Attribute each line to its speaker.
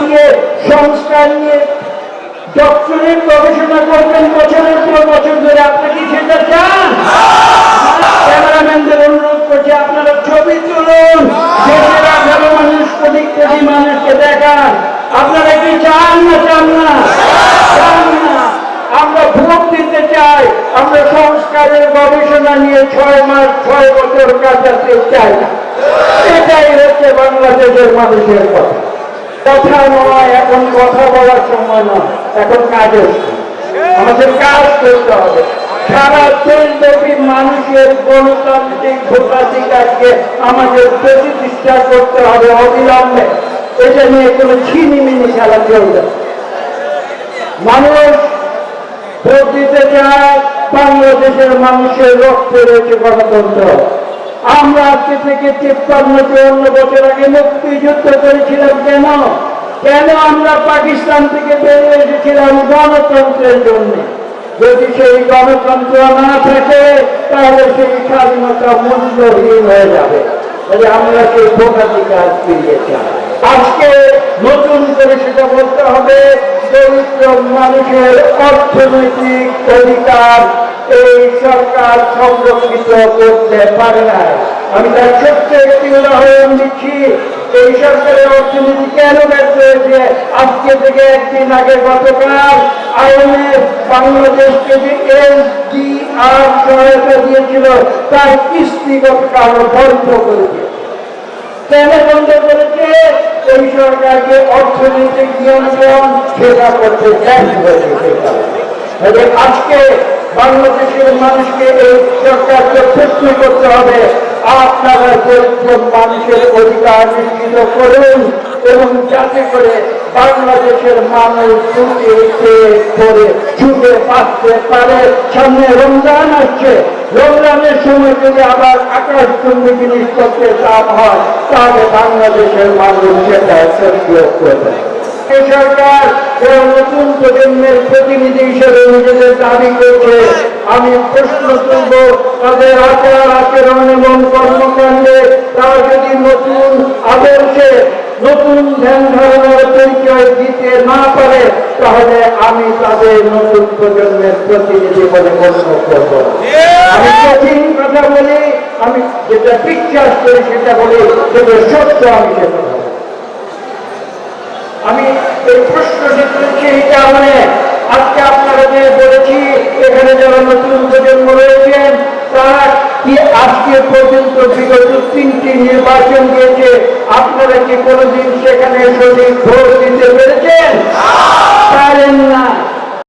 Speaker 1: দিয়ে সংস্কার নিয়ে ডক্টরেট গবেষণা করবেন, বছরের পর বছর ধরে। আপনি কি সেটা চান? ক্যামেরাম্যানদের অনুরোধ করছি, আপনারা ছবি তুলুন। দেশের আঠারো মানুষ কোটি মানুষকে দেখান। আপনারা কি চান না চান না? চান না। আমরা ভোট দিতে চাই। আমরা সংস্কারের গবেষণা নিয়ে ছয় মাস, ছয় বছর কাটাতে চাই না। এটাই হচ্ছে বাংলাদেশের মানুষের কথা। কথা নয়, এখন কথা বলার সময় নয়, এখন আমাদের কাজ করতে হবে। সারা দেশব্যাপী মানুষের গণতান্ত্রিক ভোটাধিকারকে আমাদের প্রতিষ্ঠা করতে হবে অবিলম্বে। এটা নিয়ে কোনো ছিনিমিনি খেলা চলবে মানুষ ভোট দিতে চায়, বাংলাদেশের মানুষের রক্তে রয়েছে গণতন্ত্র। আমরা আজকে থেকে তিপ্পান্ন চুয়ান্ন বছর আগে মুক্তিযুদ্ধ করেছিলাম কেন? কেন আমরা পাকিস্তান থেকে বেরিয়ে এসেছিলাম গণতন্ত্রের জন্য? যদি সেই গণতন্ত্র না থাকে, তাহলে সেই স্বাধীনতা মূল্যহীন হয়ে যাবে। তাহলে আমরা সেই ভোটাধিকার ফিরিয়ে চাই। আজকে নতুন করে সেটা বলতে হবে, দরিদ্র মানুষের অর্থনৈতিক অধিকার এই সরকার সংরক্ষিত করতে পারে না আমি তার ছোট্ট একটি উদাহরণ দিচ্ছি। এই সরকারের অর্থনীতি কেন ব্যর্থ হয়েছে? আজকে থেকে একদিন আগে গতকাল আইএমএফ বাংলাদেশকে যে এসডিআর সহায়তা দিয়েছিল, তার কিস্তি গতকাল বন্ধ করে দিয়েছে। কেন বন্ধ করেছে? এই সরকারকে অর্থনৈতিক নিয়ন্ত্রণ সেবা করতে ব্যর্থ হয়েছে। আজকে বাংলাদেশের মানুষকে এই সরকারকে প্রশ্ন করতে হবে, আপনারা দরিদ্র মানুষের অধিকার নিশ্চিত করুন এবং যাতে করে বাংলাদেশের মানুষ পারে। সামনে রমজান আসছে। রমজানের সময় যদি আবার আকাশ চুম্বি জিনিসপত্রের দাম হয়, তাহলে বাংলাদেশের মানুষ সেটা করবে সরকার প্রতিনিধি হিসেবে নিজেদের দাবি করছে আমি প্রশ্ন তুলব, তাদের আচার আচরণ এবং কর্মকাণ্ডে তারা যদি নতুন আদর্শে নতুন ধ্যান ধারণার পরিচয় দিতে না পারে, তাহলে আমি তাদের নতুন প্রজন্মের প্রতিনিধি বলে গণ্য করব আমি কঠিন কথা বলি, আমি যেটা বিশ্বাস করি সেটা বলি সেটা সত্য আমি সেটা। আমি এই কারণে আজকে আপনারা যে বলেছি, এখানে যারা নতুন প্রজন্ম রয়েছেন তারা কি আজকে পর্যন্ত বিগত তিনটি নির্বাচন দিয়েছে, আপনারা কি কোনোদিন সেখানে সঠিক ভোট দিতে পেরেছেন?